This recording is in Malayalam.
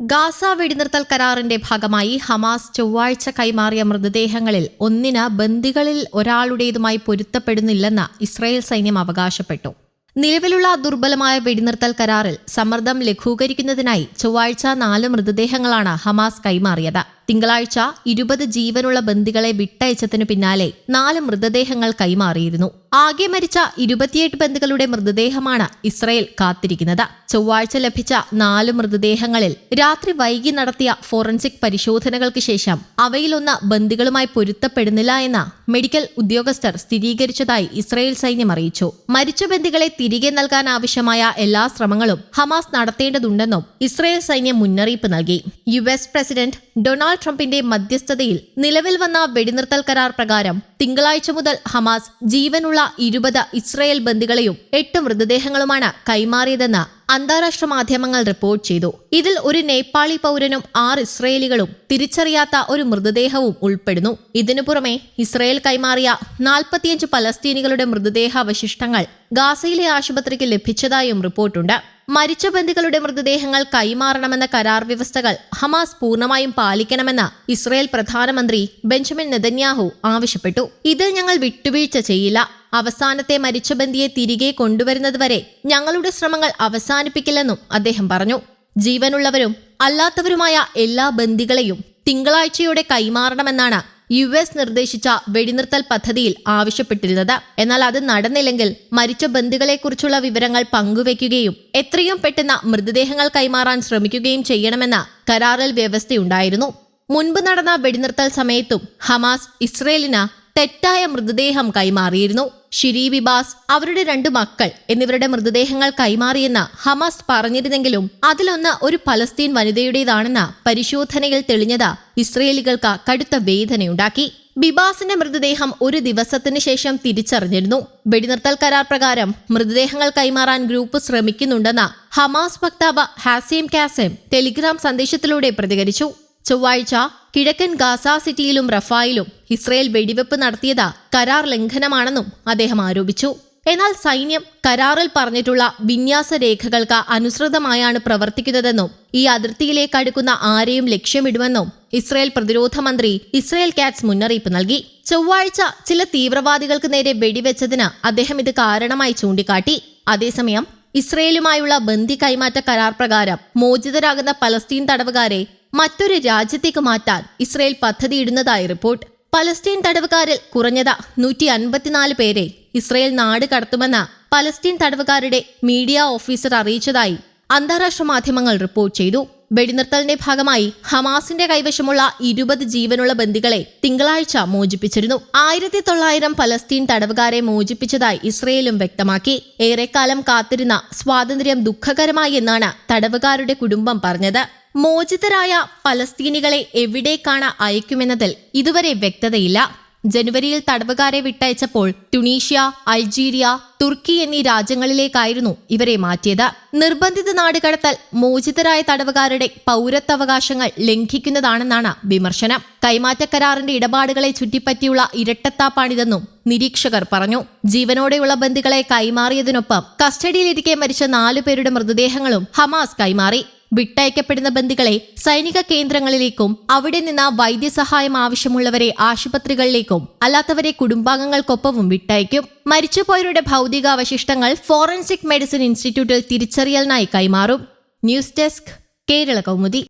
ഗാസ വെടിനിർത്തൽ കരാറിന്റെ ഭാഗമായി ഹമാസ് ചൊവ്വാഴ്ച കൈമാറിയ മൃതദേഹങ്ങളിൽ ഒന്നിന് ബന്ദികളിൽ ഒരാളുടേതുമായി പൊരുത്തപ്പെടുന്നില്ലെന്ന് ഇസ്രായേൽ സൈന്യം അവകാശപ്പെട്ടു. നിലവിലുള്ള ദുർബലമായ വെടിനിർത്തൽ കരാറിൽ സമ്മർദ്ദം ലഘൂകരിക്കുന്നതിനായി ചൊവ്വാഴ്ച നാല് മൃതദേഹങ്ങളാണ് ഹമാസ് കൈമാറിയത്. തിങ്കളാഴ്ച ഇരുപത് ജീവനുള്ള ബന്ദികളെ വിട്ടയച്ചതിനു പിന്നാലെ നാല് മൃതദേഹങ്ങൾ കൈമാറിയിരുന്നു. ആകെ മരിച്ച ഇരുപത്തിയെട്ട് ബന്ദികളുടെ മൃതദേഹമാണ് ഇസ്രയേൽ കാത്തിരിക്കുന്നത്. ചൊവ്വാഴ്ച ലഭിച്ച നാല് മൃതദേഹങ്ങളിൽ രാത്രി വൈകി നടത്തിയ ഫോറൻസിക് പരിശോധനകൾക്ക് ശേഷം അവയിലൊന്ന് ബന്ദികളുമായി പൊരുത്തപ്പെടുന്നില്ല എന്ന് മെഡിക്കൽ ഉദ്യോഗസ്ഥർ സ്ഥിരീകരിച്ചതായി ഇസ്രയേൽ സൈന്യം അറിയിച്ചു. മരിച്ച ബന്ദികളെ തിരികെ നൽകാൻ ആവശ്യമായ എല്ലാ ശ്രമങ്ങളും ഹമാസ് നടത്തേണ്ടതുണ്ടെന്നും ഇസ്രയേൽ സൈന്യം മുന്നറിയിപ്പ് നൽകി. യു പ്രസിഡന്റ് ഡൊണാൾഡ് ട്രംപിന്റെ മധ്യസ്ഥതയിൽ നിലവിൽ വന്ന വെടിനിർത്തൽ കരാർ പ്രകാരം തിങ്കളാഴ്ച മുതൽ ഹമാസ് ജീവനുള്ള ഇരുപത് ഇസ്രയേൽ ബന്ദികളെയും എട്ട് മൃതദേഹങ്ങളുമാണ് കൈമാറിയതെന്ന് അന്താരാഷ്ട്ര മാധ്യമങ്ങൾ റിപ്പോർട്ട് ചെയ്തു. ഇതിൽ ഒരു നേപ്പാളി പൗരനും ആറ് ഇസ്രയേലികളും തിരിച്ചറിയാത്ത ഒരു മൃതദേഹവും ഉൾപ്പെടുന്നു. ഇതിനു പുറമെ ഇസ്രയേൽ കൈമാറിയ നാൽപ്പത്തിയഞ്ച് പലസ്തീനികളുടെ മൃതദേഹാവശിഷ്ടങ്ങൾ ഗാസയിലെ ആശുപത്രിക്ക് ലഭിച്ചതായും റിപ്പോർട്ടുണ്ട്. മരിച്ച ബന്ധുക്കളുടെ മൃതദേഹങ്ങൾ കൈമാറണമെന്ന കരാർ വ്യവസ്ഥകൾ ഹമാസ് പൂർണമായും പാലിക്കണമെന്ന് ഇസ്രയേൽ പ്രധാനമന്ത്രി ബെഞ്ചമിൻ നെതന്യാഹു ആവശ്യപ്പെട്ടു. ഇതിൽ ഞങ്ങൾ വിട്ടുവീഴ്ച ചെയ്യില്ല. അവസാനത്തെ മരിച്ച ബന്ധിയെ തിരികെ കൊണ്ടുവരുന്നതുവരെ ഞങ്ങളുടെ ശ്രമങ്ങൾ അവസാനിപ്പിക്കില്ലെന്നും അദ്ദേഹം പറഞ്ഞു. ജീവനുള്ളവരും അല്ലാത്തവരുമായ എല്ലാ ബന്ദികളെയും തിങ്കളാഴ്ചയോടെ കൈമാറണമെന്നാണ് യു എസ് നിർദ്ദേശിച്ച വെടിനിർത്തൽ പദ്ധതിയിൽ ആവശ്യപ്പെട്ടിരുന്നത്. എന്നാൽ അത് നടന്നില്ലെങ്കിൽ മരിച്ച ബന്ധുക്കളെക്കുറിച്ചുള്ള വിവരങ്ങൾ പങ്കുവയ്ക്കുകയും എത്രയും പെട്ടെന്ന് മൃതദേഹങ്ങൾ കൈമാറാൻ ശ്രമിക്കുകയും ചെയ്യണമെന്ന കരാറിൽ വ്യവസ്ഥയുണ്ടായിരുന്നു. മുൻപ് നടന്ന വെടിനിർത്തൽ സമയത്തും ഹമാസ് ഇസ്രയേലിന് തെറ്റായ മൃതദേഹം കൈമാറിയിരുന്നു. ഷിരി ബിബാസ് അവരുടെ രണ്ട് മക്കൾ എന്നിവരുടെ മൃതദേഹങ്ങൾ കൈമാറിയെന്ന് ഹമാസ് പറഞ്ഞിരുന്നെങ്കിലും അതിലൊന്ന് ഒരു പലസ്തീൻ വനിതയുടേതാണെന്ന പരിശോധനയിൽ തെളിഞ്ഞത് ഇസ്രയേലികൾക്ക് കടുത്ത വേദനയുണ്ടാക്കി. ബിബാസിന്റെ മൃതദേഹം ഒരു ദിവസത്തിന് ശേഷം തിരിച്ചറിഞ്ഞിരുന്നു. വെടിനിർത്തൽ കരാർ പ്രകാരം മൃതദേഹങ്ങൾ കൈമാറാൻ ഗ്രൂപ്പ് ശ്രമിക്കുന്നുണ്ടെന്ന് ഹമാസ് വക്താവ് ഹാസിം കാസിം ടെലിഗ്രാം സന്ദേശത്തിലൂടെ പ്രതികരിച്ചു. ചൊവ്വാഴ്ച കിഴക്കൻ ഗാസ സിറ്റിയിലും റഫായിലും ഇസ്രയേൽ വെടിവെപ്പ് നടത്തിയത് കരാർ ലംഘനമാണെന്നും അദ്ദേഹം ആരോപിച്ചു. എന്നാൽ സൈന്യം കരാറിൽ പറഞ്ഞിട്ടുള്ള വിന്യാസ രേഖകൾക്ക് അനുസൃതമായാണ് പ്രവർത്തിക്കുന്നതെന്നും ഈ അതിർത്തിയിലേക്ക് അടുക്കുന്ന ആരെയും ലക്ഷ്യമിടുമെന്നും ഇസ്രയേൽ പ്രതിരോധ മന്ത്രി ഇസ്രയേൽ കാറ്റ്സ് മുന്നറിയിപ്പ് നൽകി. ചൊവ്വാഴ്ച ചില തീവ്രവാദികൾക്ക് നേരെ വെടിവെച്ചതിന് അദ്ദേഹം ഇത് കാരണമായി ചൂണ്ടിക്കാട്ടി. അതേസമയം ഇസ്രയേലുമായുള്ള ബന്ദി കൈമാറ്റ കരാർ പ്രകാരം മോചിതരാകുന്ന പലസ്തീൻ തടവുകാരെ മറ്റൊരു രാജ്യത്തേക്ക് മാറ്റാൻ ഇസ്രയേൽ പദ്ധതിയിടുന്നതായി റിപ്പോർട്ട്. പലസ്തീൻ തടവുകാരിൽ കുറഞ്ഞത് നൂറ്റി അൻപത്തിനാല് പേരെ ഇസ്രയേൽ നാട് കടത്തുമെന്ന് പലസ്തീൻ തടവുകാരുടെ മീഡിയ ഓഫീസർ അറിയിച്ചതായി അന്താരാഷ്ട്ര മാധ്യമങ്ങൾ റിപ്പോർട്ട് ചെയ്തു. വെടിനിർത്തലിന്റെ ഭാഗമായി ഹമാസിന്റെ കൈവശമുള്ള ഇരുപത് ജീവനുള്ള ബന്ദികളെ തിങ്കളാഴ്ച മോചിപ്പിച്ചിരുന്നു. ആയിരത്തി തൊള്ളായിരം പലസ്തീൻ തടവുകാരെ മോചിപ്പിച്ചതായി ഇസ്രയേലും വ്യക്തമാക്കി. ഏറെക്കാലം കാത്തിരുന്ന സ്വാതന്ത്ര്യം ദുഃഖകരമായി എന്നാണ് തടവുകാരുടെ കുടുംബം പറഞ്ഞത്. മോചിതരായ പലസ്തീനികളെ എവിടേക്കാണ് അയക്കുമെന്നതിൽ ഇതുവരെ വ്യക്തതയില്ല. ജനുവരിയിൽ തടവുകാരെ വിട്ടയച്ചപ്പോൾ ടുണീഷ്യ അൾജീരിയ തുർക്കി എന്നീ രാജ്യങ്ങളിലേക്കായിരുന്നു ഇവരെ മാറ്റിയത്. നിർബന്ധിത നാടുകടത്തൽ മോചിതരായ തടവുകാരുടെ പൗരത്വവകാശങ്ങൾ ലംഘിക്കുന്നതാണെന്നാണ് വിമർശനം. കൈമാറ്റ കരാറിന്റെ ഇടപാടുകളെ ചുറ്റിപ്പറ്റിയുള്ള ഇരട്ടത്താപ്പാണിതെന്നും നിരീക്ഷകർ പറഞ്ഞു. ജീവനോടെയുള്ള ബന്ദികളെ കൈമാറിയതിനൊപ്പം കസ്റ്റഡിയിലിരിക്കെ മരിച്ച നാലു പേരുടെ മൃതദേഹങ്ങളും ഹമാസ് കൈമാറി. വിട്ടയക്കപ്പെടുന്ന ബന്ദികളെ സൈനിക കേന്ദ്രങ്ങളിലേക്കും അവിടെ നിന്ന് വൈദ്യസഹായം ആവശ്യമുള്ളവരെ ആശുപത്രികളിലേക്കും അല്ലാത്തവരെ കുടുംബാംഗങ്ങൾക്കൊപ്പവും വിട്ടയക്കും. മരിച്ചുപോയവരുടെ ഭൗതികാവശിഷ്ടങ്ങൾ ഫോറൻസിക് മെഡിസിൻ ഇൻസ്റ്റിറ്റ്യൂട്ടിൽ തിരിച്ചറിയലിനായി കൈമാറും. News desk Kerala Kaumudi.